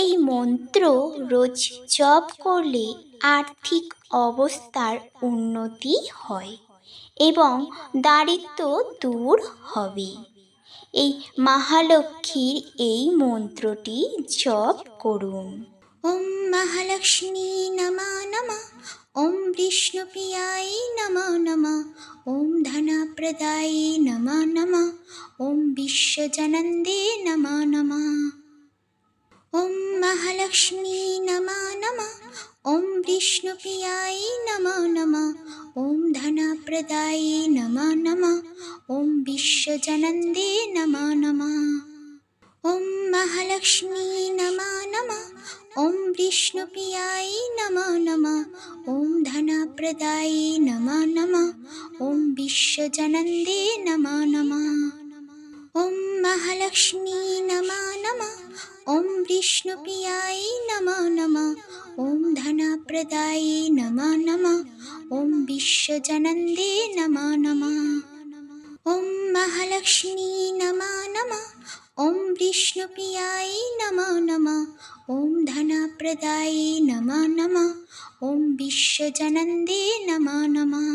এই মন্ত্র রোজ জপ করলে আর্থিক অবস্থার উন্নতি হয় এবং দারিদ্র দূর হবে। এই মহালক্ষ্মীর এই মন্ত্রটি জপ করুন। ওম মহালক্ষ্মী নমা নমা। ওম বিষ্ণুপ্রিয়ায় নমা নমা। ওম ধনপ্রদায় নমা নমা। ওম বিশ্বজনন্দে নমা মহালক্ষ্মী নমা নমা। ওম বিষ্ণুপ্রিয়াই নমা নমা। ওম ধনপ্রদায় নমা নমা। ওম বিশ্বজনন্দে নমা নমা। ওম মহালক্ষ্মী নমা নমা। ওম বিষ্ণুপ্রিয়াই নমা নমা। ওম ধনপ্রদায় নমা নমা। ওম বিশ্বজনন্দে নমা নমা। ওম মহালক্ষ্মী নমা নমা। विष्णुप्रियाय नमो नमः ॐ धनप्रदाय नमो नमः ॐ विश्वजनन्दे नमो नमः ॐ महालक्ष्मी नमा नमः ॐ विष्णुप्रियाय नमो नमः ॐ धनप्रदाय नमो नमः ॐ विश्वजनन्दे नमो नमः